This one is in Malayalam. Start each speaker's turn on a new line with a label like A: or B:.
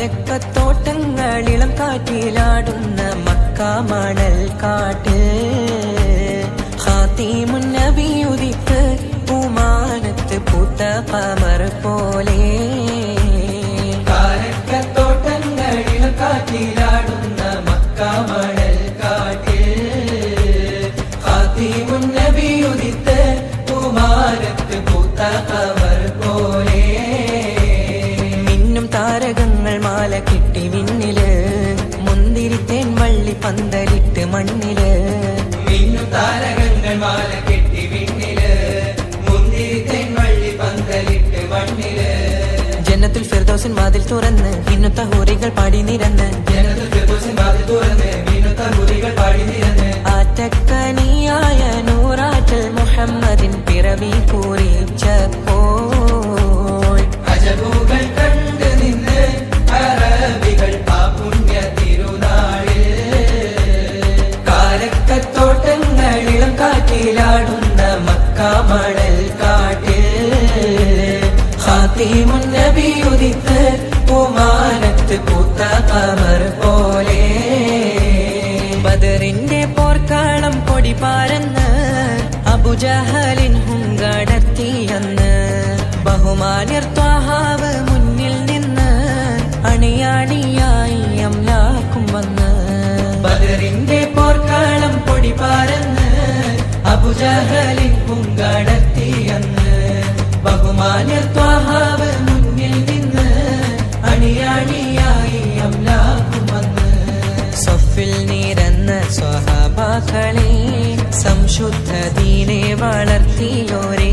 A: കാരക്കത്തോട്ടങ്ങളിളം കാറ്റിലാടുന്ന മക്കാമണൽ കാട്ട് ഹാത്തിമുൻ നബിയുദിക്ക് പൂമാനത്ത് പൂത്ത പമർ പോലെ. കാരക്കത്തോട്ടങ്ങളിളം കാറ്റിലാടുന്ന മക്കാമണൽ കാട്ട് ഹാത്തിമുൻ നബിയുദിത്ത് പൂമാനത്ത് പൂത്ത കമർ മണ്ണിൽ. മിന്നു താരകങ്ങൾ മാല കെട്ടി വിണ്ണിൽ. മുന്തിരി തെൻവള്ളി പന്തലിട്ട് മണ്ണിൽ. ജന്നത്തുൽ ഫിർദൗസിൻ വാതിൽ തുറന്ന് മിന്നുത്ത ഹൂറികൾ പാടി നിരന്ന്. ജന്നത്തുൽ ഫിർദൗസിൻ വാതിൽ തുറന്ന് മിന്നുത്ത ഹൂറികൾ പാടി നിരന്ന്. ആറ്റക്കനിയായ നൂറാറ്റൽ മുഹമ്മദിൻ പിറവി കുറിച്ചപ്പോൾ കാലക്കത്തോട്ടങ്ങളിളം മക്ക മണൽ കാട്ടിൽ ഹാത്തിമുൻ നബിയുദിത്ത് പൂമാനത്ത് പൂത്ത കമർ പോലെ. ബദറിന്റെ പോർക്കാളം കൊടി പാരന്ന് അബുജഹലിൻ ഹുങ്കടത്തിയെന്ന് ബഹുമാന്യർ ത്വാഹാവ് മുന്നിൽ നിന്ന് അണിയാണിയായി അമ്ലാക്കും വന്ന്. ബദറിന്റെ പോർക്കാളം ബഹുമാന്യർ ത്വാഹാവ് സ്വഹാബാക്കളെ സംശുദ്ധ ദീനെ വളർത്തിയോരേ.